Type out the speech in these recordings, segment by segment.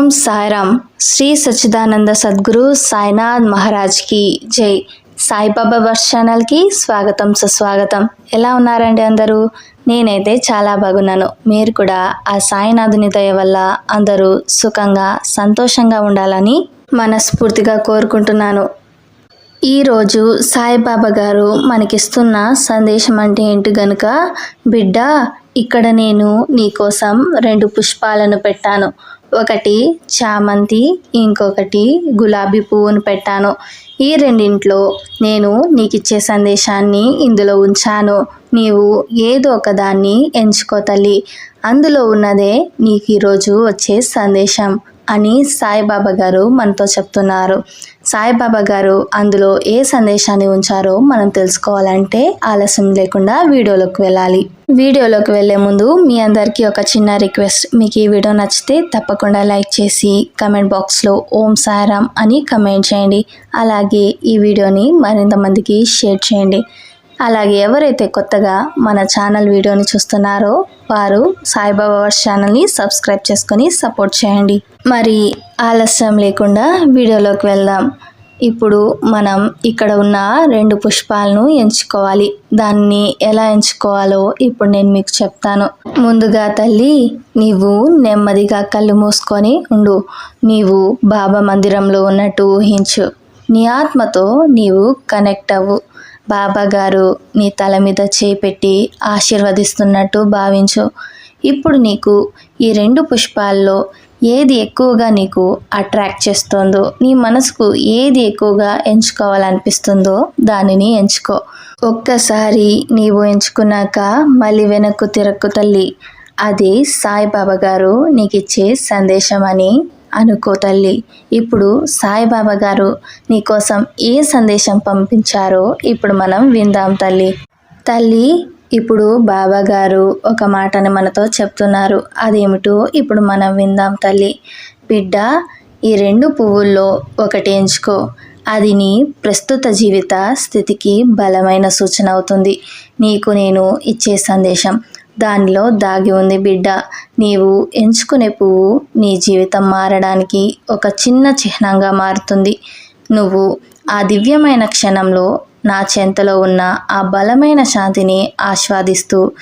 ఓం సాయిరామ్. శ్రీ సచ్చిదానంద సద్గురు సాయినాథ్ మహారాజ్కి జై. సాయిబాబా వర్స్ ఛానల్కి స్వాగతం సుస్వాగతం. ఎలా ఉన్నారండి అందరూ? నేనైతే చాలా బాగున్నాను. మీరు కూడా ఆ సాయినాథుని దయ వల్ల అందరూ సుఖంగా సంతోషంగా ఉండాలని మనస్ఫూర్తిగా కోరుకుంటున్నాను. ఈరోజు సాయిబాబా గారు మనకిస్తున్న సందేశం అంటే ఏంటి గనుక బిడ్డ ఇక్కడ నేను నీకోసం రెండు పుష్పాలను పెట్టాను. ఒకటి చామంతి ఇంకొకటి గులాబీ పువ్వును పెట్టాను. ఈ రెండింట్లో నేను నీకు ఇచ్చే సందేశాన్ని ఇందులో ఉంచాను. నీవు ఏదో ఒకదాన్ని ఎంచుకో తల్లి. అందులో ఉన్నదే నీకు ఈరోజు వచ్చే సందేశం అని సాయిబాబా గారు మనతో చెప్తున్నారు. సాయిబాబా గారు అందులో ఏ సందేశాన్ని ఉంచారో మనం తెలుసుకోవాలంటే ఆలస్యం లేకుండా వీడియోలోకి వెళ్ళాలి. వీడియోలోకి వెళ్ళే ముందు మీ అందరికీ ఒక చిన్న రిక్వెస్ట్. మీకు ఈ వీడియో నచ్చితే తప్పకుండా లైక్ చేసి కమెంట్ బాక్స్లో ఓం సాయిరామ్ అని కమెంట్ చేయండి. అలాగే ఈ వీడియోని మరింత మందికి షేర్ చేయండి. అలాగే ఎవరైతే కొత్తగా మన ఛానల్ వీడియోని చూస్తున్నారో వారు సాయిబాబా ఛానల్ని సబ్స్క్రైబ్ చేసుకొని సపోర్ట్ చేయండి. మరి ఆలస్యం లేకుండా వీడియోలోకి వెళ్దాం. ఇప్పుడు మనం ఇక్కడ ఉన్న రెండు పుష్పాలను ఎంచుకోవాలి. దాన్ని ఎలా ఎంచుకోవాలో ఇప్పుడు నేను మీకు చెప్తాను. ముందుగా తల్లి నీవు నెమ్మదిగా కళ్ళు మూసుకొని ఉండు. నీవు బాబా మందిరంలో ఉన్నట్టు ఊహించు. నీ ఆత్మతో నీవు కనెక్ట్ అవ్వు. బాబా గారు నీ తల మీద చేపెట్టి ఆశీర్వదిస్తున్నట్టు భావించు. ఇప్పుడు నీకు ఈ రెండు పుష్పాల్లో ఏది ఎక్కువగా నీకు అట్రాక్ట్ చేస్తుందో నీ మనసుకు ఏది ఎక్కువగా ఎంచుకోవాలనిపిస్తుందో దానిని ఎంచుకో. ఒక్కసారి నీవు ఎంచుకున్నాక మళ్ళీ వెనక్కు తిరక్కు తల్లి. అది సాయిబాబా గారు నీకు ఇచ్చే సందేశం అని అనుకో తల్లి. ఇప్పుడు సాయిబాబా గారు నీకోసం ఏ సందేశం పంపించారో ఇప్పుడు మనం విందాం తల్లి. తల్లి ఇప్పుడు బాబా గారు ఒక మాటని మనతో చెప్తున్నారు. అదేమిటో ఇప్పుడు మనం విందాం తల్లి. బిడ్డ ఈ రెండు పువ్వుల్లో ఒకటి ఎంచుకో. అది నీ ప్రస్తుత జీవిత స్థితికి బలమైన సూచన అవుతుంది. నీకు నేను ఇచ్చే సందేశం. దానిలో దాగి ఉంది బిడ్డ. నీవు ఎంచుకునే పువ్వు నీ జీవితం మారడానికి ఒక చిన్న చిహ్నంగా మారుతుంది. నువ్వు ఆ దివ్యమైన క్షణంలో నా చెంతలో ఉన్న ఆ బలమైన శాంతిని ఆస్వాదిస్తూ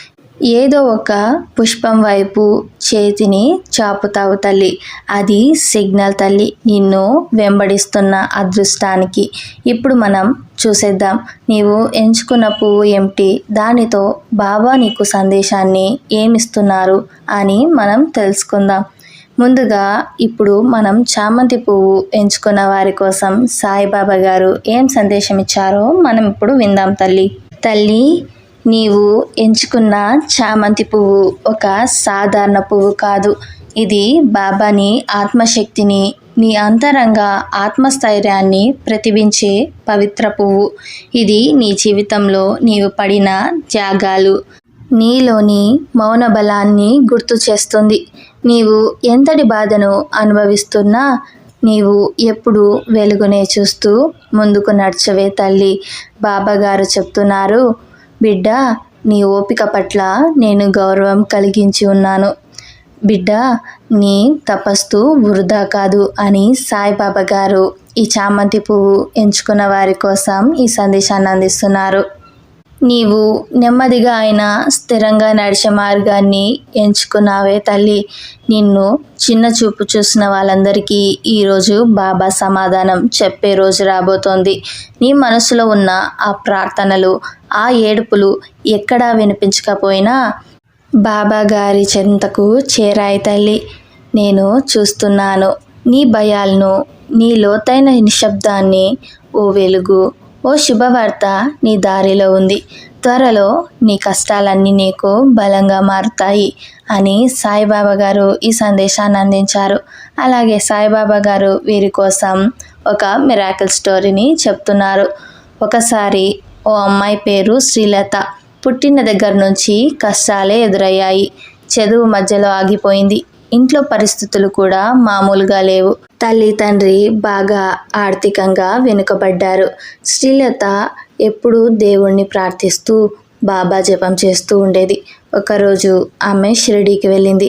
ఏదో ఒక పుష్పం వైపు చేతిని చాపుతావు తల్లి. అది సిగ్నల్ తల్లి. నిన్ను వెంబడిస్తున్న అదృష్టానికి. ఇప్పుడు మనం చూసేద్దాం. నీవు ఎంచుకున్న పువ్వు ఏమిటి? దానితో బాబా నీకు సందేశాన్ని ఏమిస్తున్నారు అని మనం తెలుసుకుందాం. ముందుగా ఇప్పుడు మనం చామంతి పువ్వు ఎంచుకున్న వారి కోసం సాయిబాబా గారు ఏం సందేశం ఇచ్చారో మనం ఇప్పుడు విందాం తల్లి. తల్లి నీవు ఎంచుకున్న చామంతి పువ్వు ఒక సాధారణ పువ్వు కాదు. ఇది బాబాని ఆత్మశక్తిని నీ అంతరంగ ఆత్మస్థైర్యాన్ని ప్రతిబించే పవిత్ర పువ్వు. ఇది నీ జీవితంలో నీవు పడిన త్యాగాలు. నీలోని మౌన బలాన్ని గుర్తు చేస్తుంది. నీవు ఎంతటి బాధను అనుభవిస్తున్నా నీవు ఎప్పుడు వెలుగునే చూస్తూ ముందుకు నడిచవే తల్లి. బాబాగారు చెప్తున్నారు బిడ్డ నీ ఓపిక పట్ల నేను గౌరవం కలిగించి ఉన్నాను. బిడ్డ నీ తపస్సు వృధా కాదు అని సాయిబాబా గారు ఈ చామంతి పువ్వు ఎంచుకున్న వారి కోసం ఈ సందేశాన్ని అందిస్తున్నారు. నీవు నెమ్మదిగా అయిన స్థిరంగా నడిచే మార్గాన్ని ఎంచుకున్నావే తల్లి. నిన్ను చిన్న చూపు చూసిన వాళ్ళందరికీ ఈరోజు బాబా సమాధానం చెప్పే రోజు రాబోతోంది. నీ మనసులో ఉన్న ఆ ప్రార్థనలు ఆ ఏడుపులు ఎక్కడా వినిపించకపోయినా బాబా గారి చెంతకు చేరాయి తల్లి. నేను చూస్తున్నాను నీ భయాలను నీ లోతైన నిశ్శబ్దాన్ని ఓ వెలుగు ఓ శుభవార్త నీ దారిలో ఉంది. త్వరలో నీ కష్టాలన్నీ నీకు బలంగా మారుతాయి అని సాయిబాబా గారు ఈ సందేశాన్ని అందించారు. అలాగే సాయిబాబా గారు వీరి కోసం ఒక మిరాకిల్ స్టోరీని చెప్తున్నారు. ఒకసారి ఓ అమ్మాయి పేరు శ్రీలత. పుట్టిన దగ్గర నుంచి కష్టాలే ఎదురయ్యాయి. చదువు మధ్యలో ఆగిపోయింది. ఇంట్లో పరిస్థితులు కూడా మామూలుగా లేవు. తల్లి తండ్రి బాగా ఆర్థికంగా వెనుకబడ్డారు. శ్రీలత ఎప్పుడూ దేవుణ్ణి ప్రార్థిస్తూ బాబా జపం చేస్తూ ఉండేది. ఒకరోజు ఆమె షిరిడీకి వెళ్ళింది.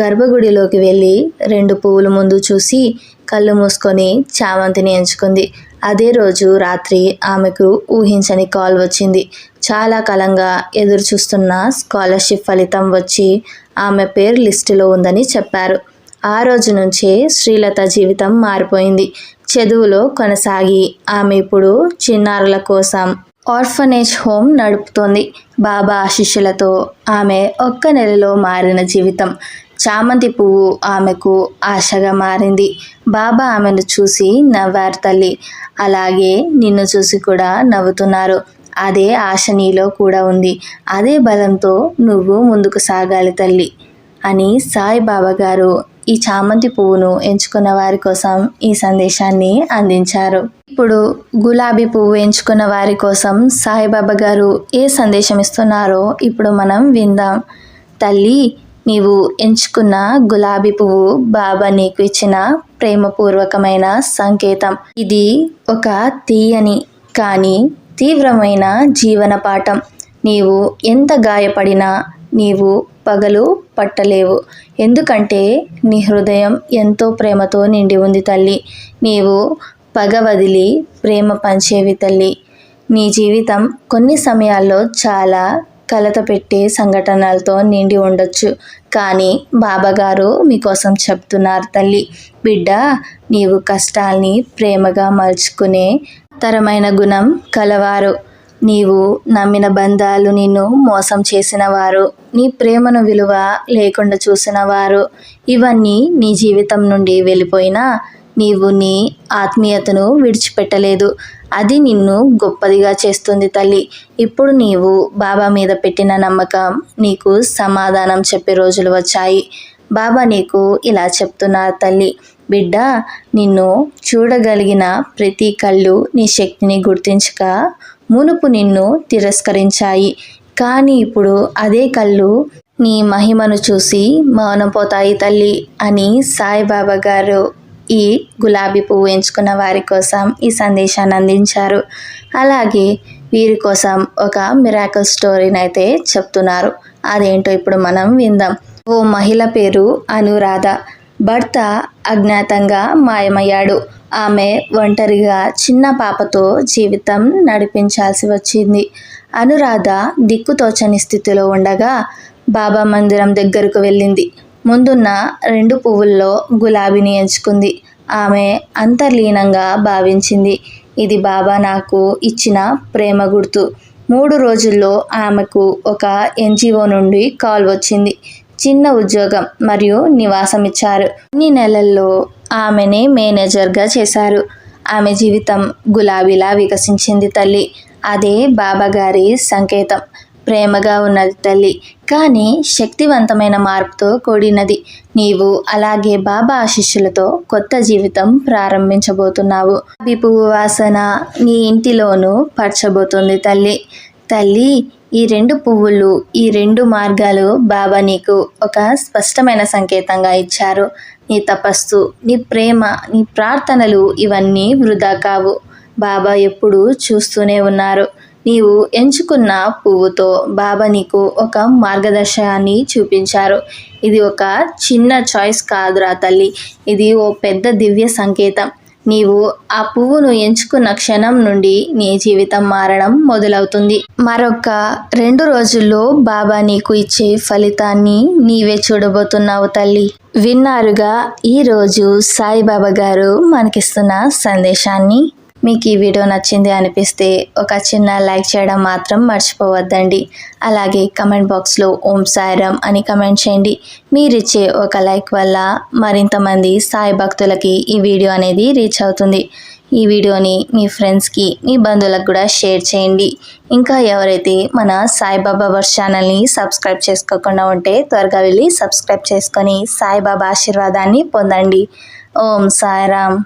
గర్భగుడిలోకి వెళ్ళి రెండు పువ్వుల ముందు చూసి కళ్ళు మూసుకొని చామంతిని ఎంచుకుంది. అదే రోజు రాత్రి ఆమెకు ఊహించని కాల్ వచ్చింది. చాలా కాలంగా ఎదురు చూస్తున్న స్కాలర్షిప్ ఫలితం వచ్చి ఆమె పేరు లిస్టులో ఉందని చెప్పారు. ఆ రోజు నుంచే శ్రీలత జీవితం మారిపోయింది. చదువులో కొనసాగి ఆమె ఇప్పుడు చిన్నారుల కోసం ఆర్ఫనేజ్ హోమ్ నడుపుతోంది. బాబా ఆశిష్యులతో ఆమె ఒక్క నెలలో మారిన జీవితం. చామంతి పువ్వు ఆమెకు ఆశగా మారింది. బాబా ఆమెను చూసి నవ్వారు తల్లి. అలాగే నిన్ను చూసి కూడా నవ్వుతున్నారు. అదే ఆశ నీలో కూడా ఉంది. అదే బలంతో నువ్వు ముందుకు సాగాలి తల్లి అని సాయిబాబా గారు ఈ చామంతి పువ్వును ఎంచుకున్న వారి కోసం ఈ సందేశాన్ని అందించారు. ఇప్పుడు గులాబీ పువ్వు ఎంచుకున్న వారి కోసం సాయిబాబా గారు ఏ సందేశం ఇస్తున్నారో ఇప్పుడు మనం విందాం. తల్లి నీవు ఎంచుకున్న గులాబీ పువ్వు బాబా నీకు ఇచ్చిన ప్రేమపూర్వకమైన సంకేతం. ఇది ఒక తీయని కానీ తీవ్రమైన జీవన పాఠం. నీవు ఎంత గాయపడినా నీవు పగలు పట్టలేవు. ఎందుకంటే నీ హృదయం ఎంతో ప్రేమతో నిండి ఉంది తల్లి. నీవు పగ వదిలి ప్రేమ పంచేవి తల్లి. నీ జీవితం కొన్ని సమయాల్లో చాలా కలత పెట్టే సంఘటనలతో నిండి ఉండొచ్చు. కానీ బాబాగారు మీకోసం చెప్తున్నారు తల్లి. బిడ్డ నీవు కష్టాల్ని ప్రేమగా మలుచుకునే తరమైన గుణం కలవారు. నీవు నమ్మిన బంధాలు నిన్ను మోసం చేసినవారు. నీ ప్రేమను విలువ లేకుండా చూసినవారు. ఇవన్నీ నీ జీవితం నుండి వెళ్ళిపోయినా నీవు నీ ఆత్మీయతను విడిచిపెట్టలేదు. అది నిన్ను గొప్పదిగా చేస్తుంది తల్లి. ఇప్పుడు నీవు బాబా మీద పెట్టిన నమ్మకం నీకు సమాధానం చెప్పే రోజులు వచ్చాయి. బాబా నీకు ఇలా చెప్తున్నారు తల్లి. బిడ్డ నిన్ను చూడగలిగిన ప్రతి కళ్ళు నీ శక్తిని గుర్తించక మునుపు నిన్ను తిరస్కరించాయి. కానీ ఇప్పుడు అదే కళ్ళు నీ మహిమను చూసి మౌనపోతాయి తల్లి అని సాయిబాబా గారు ఈ గులాబీ పువ్వు ఎంచుకున్న వారి కోసం ఈ సందేశాన్ని అందించారు. అలాగే వీరి కోసం ఒక మిరాకల్ స్టోరీని అయితే చెప్తున్నారు. అదేంటో ఇప్పుడు మనం విందాం. ఓ మహిళ పేరు అనురాధ. భర్త అజ్ఞాతంగా మాయమయ్యాడు. ఆమె ఒంటరిగా చిన్న పాపతో జీవితం నడిపించాల్సి వచ్చింది. అనురాధ దిక్కుతోచని స్థితిలో ఉండగా బాబా మందిరం దగ్గరకు వెళ్ళింది. ముందున్న రెండు పువ్వుల్లో గులాబీని ఎంచుకుంది. ఆమె అంతర్లీనంగా భావించింది ఇది బాబా నాకు ఇచ్చిన ప్రేమ గుర్తు. మూడు రోజుల్లో ఆమెకు ఒక ఎన్జిఓ నుండి కాల్ వచ్చింది. చిన్న ఉద్యోగం మరియు నివాసం ఇచ్చారు. కొన్ని నెలల్లో ఆమెనే మేనేజర్గా చేశారు. ఆమె జీవితం గులాబీలా వికసించింది తల్లి. అదే బాబా గారి సంకేతం. ప్రేమగా ఉన్నది తల్లి. కానీ శక్తివంతమైన మార్పుతో కూడినది. నీవు అలాగే బాబా ఆశిష్యులతో కొత్త జీవితం ప్రారంభించబోతున్నావు. పువ్వు వాసన నీ ఇంటిలోనూ పరచబోతుంది తల్లి. తల్లి ఈ రెండు పువ్వులు ఈ రెండు మార్గాలు బాబా నీకు ఒక స్పష్టమైన సంకేతంగా ఇచ్చారు. నీ తపస్సు నీ ప్రేమ నీ ప్రార్థనలు ఇవన్నీ వృధా కావు. బాబా ఎప్పుడూ చూస్తూనే ఉన్నారు. నీవు ఎంచుకున్న పువ్వుతో బాబా నీకు ఒక మార్గదర్శనాన్ని చూపించారు. ఇది ఒక చిన్న చాయిస్ కాదురా తల్లి. ఇది ఓ పెద్ద దివ్య సంకేతం. నీవు ఆ పువ్వును ఎంచుకున్న క్షణం నుండి నీ జీవితం మారడం మొదలవుతుంది. మరొక రెండు రోజుల్లో బాబా నీకు ఇచ్చే ఫలితాన్ని నీవే చూడబోతున్నావు తల్లి. విన్నారుగా ఈరోజు సాయిబాబా గారు మనకిస్తున్న సందేశాన్ని? మీకు ఈ వీడియో నచ్చింది అనిపిస్తే ఒక చిన్న లైక్ చేయడం మాత్రం మర్చిపోవద్దండి. అలాగే కమెంట్ బాక్స్లో ఓం సాయిరామ్ అని కమెంట్ చేయండి. మీరిచ్చే ఒక లైక్ వల్ల మరింతమంది సాయి భక్తులకి ఈ వీడియో అనేది రీచ్ అవుతుంది. ఈ వీడియోని మీ ఫ్రెండ్స్కి మీ బంధువులకు కూడా షేర్ చేయండి. ఇంకా ఎవరైతే మన సాయిబాబా వర్స్ ఛానల్ని సబ్స్క్రైబ్ చేసుకోకుండా ఉంటే త్వరగా వెళ్ళి సబ్స్క్రైబ్ చేసుకొని సాయిబాబా ఆశీర్వాదాన్ని పొందండి. ఓం సాయిరామ్